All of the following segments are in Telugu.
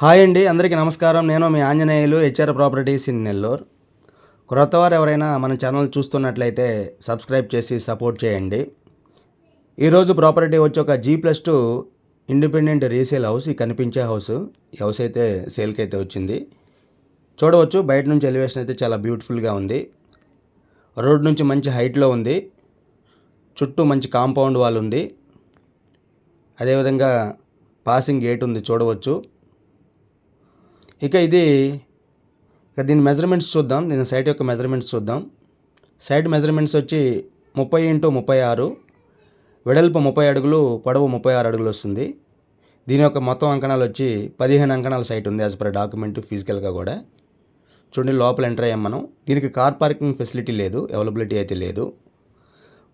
హాయ్ అండి అందరికీ నమస్కారం. నేను మీ Anjaneyulu HR properties in Nellore. క్రొత్తవారు ఎవరైనా మన ఛానల్ చూస్తున్నట్లయితే సబ్స్క్రైబ్ చేసి సపోర్ట్ చేయండి. ఈరోజు ప్రాపర్టీ వచ్చి ఒక G plus two independent resale house ఈ కనిపించే హౌస్. ఈ హౌస్ అయితే సేల్కి అయితే వచ్చింది. చూడవచ్చు బయట నుంచి ఎలివేషన్ అయితే చాలా బ్యూటిఫుల్గా ఉంది. రోడ్ నుంచి మంచి హైట్లో ఉంది. చుట్టూ మంచి కాంపౌండ్ వాల్ ఉంది. అదేవిధంగా పాసింగ్ గేట్ ఉంది చూడవచ్చు. ఇక ఇది ఇక దీని మెజర్మెంట్స్ చూద్దాం. దీని సైట్ యొక్క మెజర్మెంట్స్ చూద్దాం. సైట్ మెజర్మెంట్స్ వచ్చి ముప్పై ఇంటూ ముప్పై ఆరు వెడల్పు ముప్పై అడుగులు పొడవు ముప్పై ఆరు అడుగులు వస్తుంది. దీని యొక్క మొత్తం అంకణాలు వచ్చి పదిహేను అంకణాల సైట్ ఉంది యాజ్ పర్ డాక్యుమెంట్ ఫిజికల్గా కూడా. చూడండి లోపల ఎంటర్ అయ్యాం మనం. దీనికి కార్ పార్కింగ్ ఫెసిలిటీ లేదు అవైలబిలిటీ అయితే లేదు.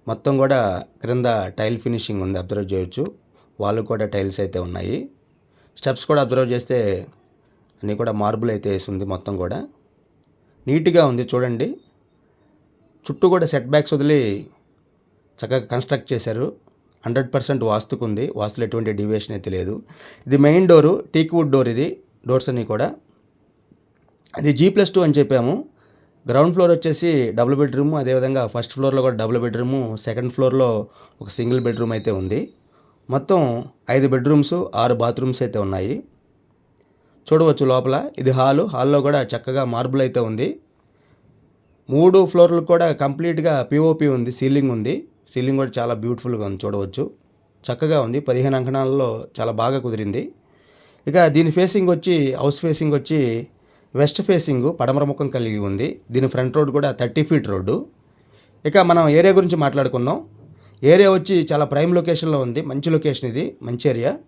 మొత్తం కూడా క్రింద టైల్ ఫినిషింగ్ ఉంది అబ్జర్వ్ చేయొచ్చు. వాళ్ళు కూడా టైల్స్ అయితే ఉన్నాయి. స్టెప్స్ కూడా అబ్జర్వ్ చేస్తే అన్నీ కూడా మార్బుల్ అయితే వేసి ఉంది మొత్తం కూడా. నీట్గా ఉంది చూడండి. చుట్టూ కూడా సెట్ బ్యాక్స్ వదిలి చక్కగా కన్స్ట్రక్ట్ చేశారు. హండ్రెడ్ పర్సెంట్ వాస్తుకుంది వాస్తులు ఎటువంటి డివియేషన్ అయితే లేదు. ఇది main door teak wood door ఇది డోర్స్ అన్నీ కూడా. అది జీ ప్లస్ టూ అని చెప్పాము. గ్రౌండ్ ఫ్లోర్ వచ్చేసి డబుల్ బెడ్రూమ్ అదేవిధంగా ఫస్ట్ ఫ్లోర్లో కూడా డబుల్ బెడ్రూము సెకండ్ ఫ్లోర్లో ఒక సింగిల్ బెడ్రూమ్ అయితే ఉంది. మొత్తం ఐదు బెడ్రూమ్స్ ఆరు బాత్రూమ్స్ అయితే ఉన్నాయి. చూడవచ్చు లోపల. ఇది హాలు. హాల్లో కూడా చక్కగా మార్బుల్ అయితే ఉంది. మూడు ఫ్లోర్లు కూడా కంప్లీట్గా పిఓపి ఉంది. సీలింగ్ ఉంది. సీలింగ్ కూడా చాలా బ్యూటిఫుల్గా ఉంది. చూడవచ్చు. చక్కగా ఉంది. పదిహేను అంకణాలలో చాలా బాగా కుదిరింది. ఇక దీని ఫేసింగ్ వచ్చి హౌస్ ఫేసింగ్ వచ్చి వెస్ట్ ఫేసింగ్ పడమర ముఖం కలిగి ఉంది. దీని ఫ్రంట్ రోడ్ కూడా థర్టీ ఫీట్ రోడ్డు ఇక మనం ఏరియా గురించి మాట్లాడుకుందాం. ఏరియా వచ్చి చాలా ప్రైమ్ లొకేషన్లో ఉంది. మంచి లొకేషన్ ఇది. మంచి ఏరియా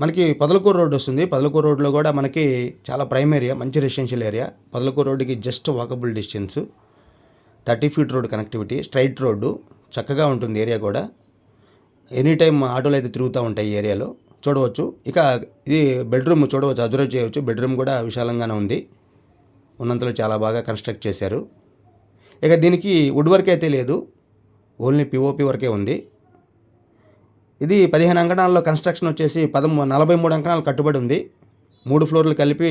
మనకి పదలకూరు రోడ్ వస్తుంది. పదలకూరు రోడ్లో కూడా మనకి చాలా ప్రైమ్ ఏరియా మంచి రెసిడెన్షియల్ ఏరియా. పదలకూరు రోడ్డుకి just walkable distance thirty feet road connectivity straight road. చక్కగా ఉంటుంది ఏరియా కూడా. ఎనీ టైం ఆటోలు అయితే తిరుగుతూ ఉంటాయి ఈ ఏరియాలో. చూడవచ్చు. ఇక ఇది బెడ్రూమ్ చూడవచ్చు అబ్జర్వ్ చేయవచ్చు. బెడ్రూమ్ కూడా విశాలంగానే ఉంది. ఉన్నంతలో చాలా బాగా కన్స్ట్రక్ట్ చేశారు. ఇక దీనికి వుడ్ వర్క్ అయితే లేదు. ఓన్లీ పిఓపి వరకే ఉంది. ఇది పదిహేను అంకణాల్లో కన్స్ట్రక్షన్ వచ్చేసి పదమూ నలభై మూడు అంకణాలు కట్టుబడి ఉంది. మూడు ఫ్లోర్లు కలిపి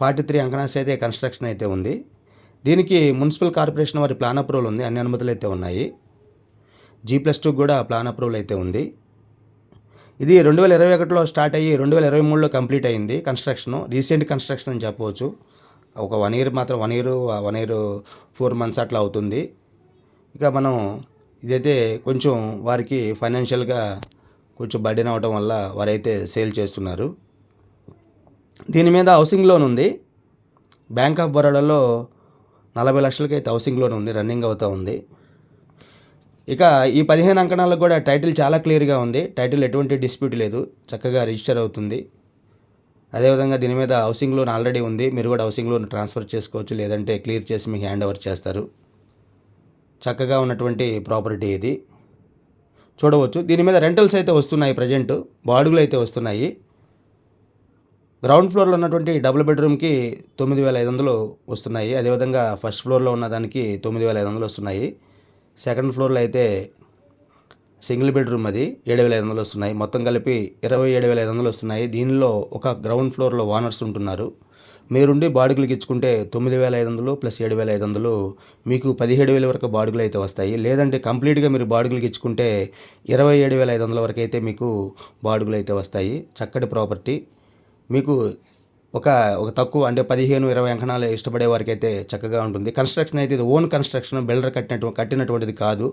ఫార్టీ త్రీ అంకణాస్ అయితే కన్స్ట్రక్షన్ అయితే ఉంది. దీనికి మున్సిపల్ కార్పొరేషన్ వారి ప్లాన్ అప్రూవల్ ఉంది. అన్ని అనుమతులు అయితే ఉన్నాయి. జీ ప్లస్ టూ కూడా ప్లాన్ అప్రూవల్ అయితే ఉంది. ఇది రెండు వేల ఇరవై ఒకటిలో స్టార్ట్ అయ్యి రెండు వేల ఇరవై మూడులో కంప్లీట్ అయింది కన్స్ట్రక్షన్ రీసెంట్ కన్స్ట్రక్షన్ అని చెప్పవచ్చు. ఒక వన్ ఇయర్ మాత్రం one year one year four months అట్లా అవుతుంది. ఇక మనం ఇదైతే కొంచెం వారికి ఫైనాన్షియల్గా కొంచెం బర్డెన్ అవడం వల్ల వారైతే సేల్ చేస్తున్నారు. దీని మీద హౌసింగ్ లోన్ ఉంది. బ్యాంక్ ఆఫ్ బరోడాలో నలభై లక్షలకి అయితే హౌసింగ్ లోన్ ఉంది రన్నింగ్ అవుతూ ఉంది. ఇక ఈ పదిహేను అంకణాలకు కూడా టైటిల్ చాలా క్లియర్గా ఉంది. టైటిల్ ఎటువంటి డిస్ప్యూట్ లేదు చక్కగా రిజిస్టర్ అవుతుంది. అదేవిధంగా దీని మీద హౌసింగ్ లోన్ ఆల్రెడీ ఉంది. మీరు కూడా హౌసింగ్ లోన్ ట్రాన్స్ఫర్ చేసుకోవచ్చు లేదంటే క్లియర్ చేసి మీకు హ్యాండ్ ఓవర్ చేస్తారు. చక్కగా ఉన్నటువంటి ప్రాపర్టీ ఇది. చూడవచ్చు. దీని మీద రెంటల్స్ అయితే వస్తున్నాయి ప్రజెంట్ బాడుగులు అయితే వస్తున్నాయి. గ్రౌండ్ ఫ్లోర్లో ఉన్నటువంటి డబుల్ బెడ్రూమ్కి తొమ్మిది వేల ఐదు వందలు వస్తున్నాయి. అదేవిధంగా ఫస్ట్ ఫ్లోర్లో ఉన్న దానికి తొమ్మిది వేల ఐదు వందలు వస్తున్నాయి. సెకండ్ ఫ్లోర్లో అయితే సింగిల్ బెడ్రూమ్ అది ఏడు వేల ఐదు వందలు వస్తున్నాయి. మొత్తం కలిపి ఇరవై ఏడు వేల ఐదు వందలు వస్తున్నాయి. దీనిలో ఒక గ్రౌండ్ ఫ్లోర్లో ఓనర్స్ ఉంటున్నారు. మీరుండి బాడుగులకి ఇచ్చుకుంటే తొమ్మిది వేల ఐదు వందలు ప్లస్ ఏడు వేల ఐదు వందలు మీకు పదిహేడు వేల వరకు బాడుగులు అయితే వస్తాయి. లేదంటే కంప్లీట్గా మీరు బాడుగులకి ఇచ్చుకుంటే ఇరవై ఏడు వేల ఐదు వందల వరకు అయితే మీకు బాడుగులు అయితే వస్తాయి. చక్కటి ప్రాపర్టీ. మీకు ఒక ఒక తక్కువ అంటే పదిహేను ఇరవై అంకణాలు ఇష్టపడే వారికి అయితే చక్కగా ఉంటుంది. కన్స్ట్రక్షన్ అయితే ఇది ఓన్ కన్స్ట్రక్షన్ బిల్డర్ కట్టినట్టు కట్టినటువంటిది కాదు.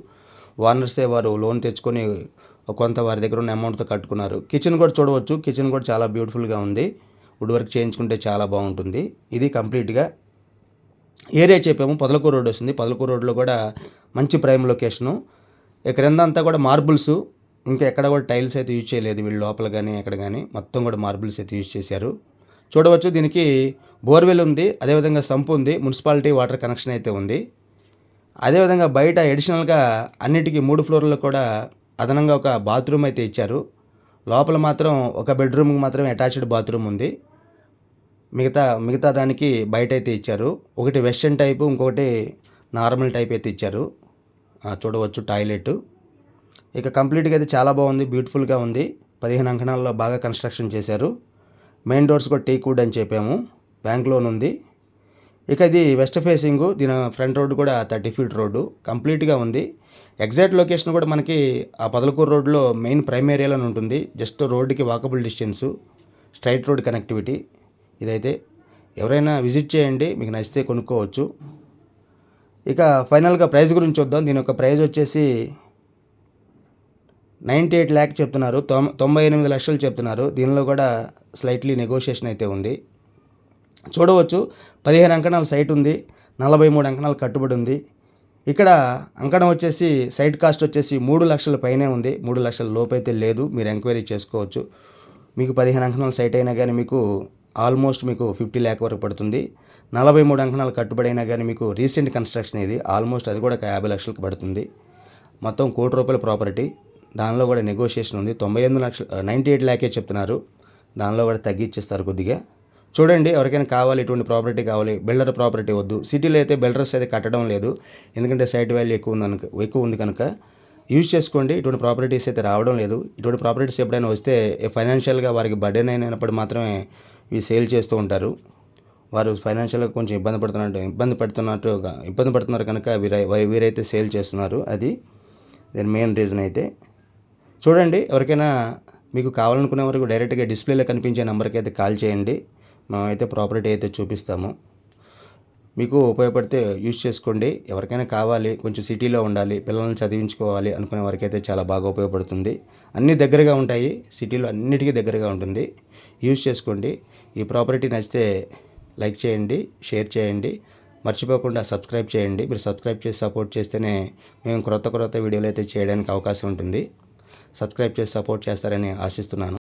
ఓనర్సే వారు లోన్ తెచ్చుకొని కొంత వారి దగ్గర ఉన్న అమౌంట్తో కట్టుకున్నారు. కిచెన్ కూడా చూడవచ్చు. కిచెన్ కూడా చాలా బ్యూటిఫుల్గా ఉంది. వుడ్ వర్క్ చేయించుకుంటే చాలా బాగుంటుంది. ఇది కంప్లీట్గా ఏరియా చెప్పాము. పొదలకూరు రోడ్ వస్తుంది. పొదలకూరు రోడ్లో కూడా మంచి ప్రైమ్ లొకేషను. ఇక్కడ అంతా కూడా మార్బుల్స్. ఇంకా ఎక్కడ కూడా టైల్స్ అయితే యూజ్ చేయలేదు వీళ్ళు లోపల కానీ ఎక్కడ కానీ మొత్తం కూడా మార్బుల్స్ అయితే యూజ్ చేశారు. చూడవచ్చు దీనికి బోర్వెల్ ఉంది. అదేవిధంగా సంపు ఉంది. మున్సిపాలిటీ వాటర్ కనెక్షన్ అయితే ఉంది. అదేవిధంగా బయట అడిషనల్గా అన్నిటికీ మూడు ఫ్లోర్లో కూడా అదనంగా ఒక బాత్రూమ్ అయితే ఇచ్చారు. లోపల మాత్రం ఒక బెడ్రూమ్కి మాత్రం అటాచ్డ్ బాత్రూమ్ ఉంది. మిగతా మిగతా దానికి బయట అయితే ఇచ్చారు. ఒకటి వెస్టర్న్ టైపు ఇంకొకటి నార్మల్ టైప్ అయితే ఇచ్చారు. చూడవచ్చు టాయిలెట్. ఇక కంప్లీట్గా అయితే చాలా బాగుంది బ్యూటిఫుల్గా ఉంది. పదిహేను అంకణాల్లో బాగా కన్స్ట్రక్షన్ చేశారు. మెయిన్ డోర్స్ కూడా టీ వుడ్ అని చెప్పాము. బ్యాంక్ లోన్ ఉంది. ఇక ఇది వెస్ట్ ఫేసింగ్ దీని ఫ్రంట్ రోడ్డు కూడా థర్టీ ఫీట్ రోడ్డు. కంప్లీట్గా ఉంది. ఎగ్జాక్ట్ లొకేషన్ కూడా మనకి ఆ పదలకూరు రోడ్లో మెయిన్ ప్రైమ్ ఏరియాలోనే ఉంటుంది. జస్ట్ రోడ్డుకి walkable distance straight road connectivity. ఇదైతే ఎవరైనా విజిట్ చేయండి మీకు నచ్చితే కొనుక్కోవచ్చు. ఇక ఫైనల్గా ప్రైస్ గురించి చూద్దాం. దీని యొక్క ప్రైస్ వచ్చేసి నైంటీ ఎయిట్ ల్యాక్ చెప్తున్నారు. తొం తొంభై ఎనిమిది లక్షలు చెప్తున్నారు. దీనిలో కూడా స్లైట్లీ నెగోషియేషన్ అయితే ఉంది. చూడవచ్చు. పదిహేను అంకణాల సైట్ ఉంది. నలభై మూడు అంకణాలు కట్టుబడి ఉంది. ఇక్కడ అంకణం వచ్చేసి సైట్ కాస్ట్ వచ్చేసి మూడు లక్షల పైనే ఉంది. మూడు లక్షల లోపైతే లేదు. మీరు ఎంక్వైరీ చేసుకోవచ్చు. మీకు పదిహేను అంకణాల సైట్ అయినా కానీ మీకు ఆల్మోస్ట్ మీకు ఫిఫ్టీ ల్యాక్ వరకు పడుతుంది. నలభై మూడు అంకణాలు కట్టుబడి అయినా కానీ మీకు రీసెంట్ కన్స్ట్రక్షన్ ఇది. ఆల్మోస్ట్ అది కూడా ఒక యాభై లక్షలకు పడుతుంది. మొత్తం కోటి రూపాయల ప్రాపర్టీ. దానిలో కూడా నెగోషియేషన్ ఉంది. తొంభై ఎనిమిది లక్షలు నైంటీ ఎయిట్ ల్యాకే చెప్తున్నారు. దానిలో కూడా తగ్గించేస్తారు కొద్దిగా. చూడండి ఎవరికైనా కావాలి ఇటువంటి ప్రాపర్టీ కావాలి బిల్డర్ ప్రాపర్టీ వద్దు. సిటీలో అయితే బిల్డర్స్ అయితే కట్టడం లేదు. ఎందుకంటే సైట్ వాల్యూ ఎక్కువ ఉంది కనుక ఎక్కువ ఉంది కనుక యూజ్ చేసుకోండి. ఇటువంటి ప్రాపర్టీస్ అయితే రావడం లేదు. ఇటువంటి ప్రాపర్టీస్ ఎప్పుడైనా వస్తే ఫైనాన్షియల్గా వారికి బర్డెన్ అయినప్పుడు మాత్రమే ఇవి సేల్ చేస్తూ ఉంటారు. వారు ఫైనాన్షియల్గా కొంచెం ఇబ్బంది పడుతున్నట్టు ఇబ్బంది పడుతున్నట్టు ఇబ్బంది పడుతున్నారు కనుక వీరై వీరైతే సేల్ చేస్తున్నారు. అది దీని మెయిన్ రీజన్ అయితే. చూడండి ఎవరికైనా మీకు కావాలనుకునే వరకు డైరెక్ట్గా డిస్ప్లేలో కనిపించే నెంబర్కి అయితే కాల్ చేయండి. మేమైతే ప్రాపర్టీ అయితే చూపిస్తాము. మీకు ఉపయోగపడితే యూజ్ చేసుకోండి. ఎవరికైనా కావాలి కొంచెం సిటీలో ఉండాలి పిల్లల్ని చదివించుకోవాలి అనుకునే వారికి అయితే చాలా బాగా ఉపయోగపడుతుంది. అన్నీ దగ్గరగా ఉంటాయి సిటీలో అన్నిటికీ దగ్గరగా ఉంటుంది. యూజ్ చేసుకోండి. ఈ ప్రాపర్టీ నచ్చితే లైక్ చేయండి షేర్ చేయండి. మర్చిపోకుండా సబ్స్క్రైబ్ చేయండి. మీరు సబ్స్క్రైబ్ చేసి సపోర్ట్ చేస్తేనే మేము క్రొత్త క్రొత్త వీడియోలు అయితే చేయడానికి అవకాశం ఉంటుంది. సబ్స్క్రైబ్ చేసి సపోర్ట్ చేస్తారని ఆశిస్తున్నాను.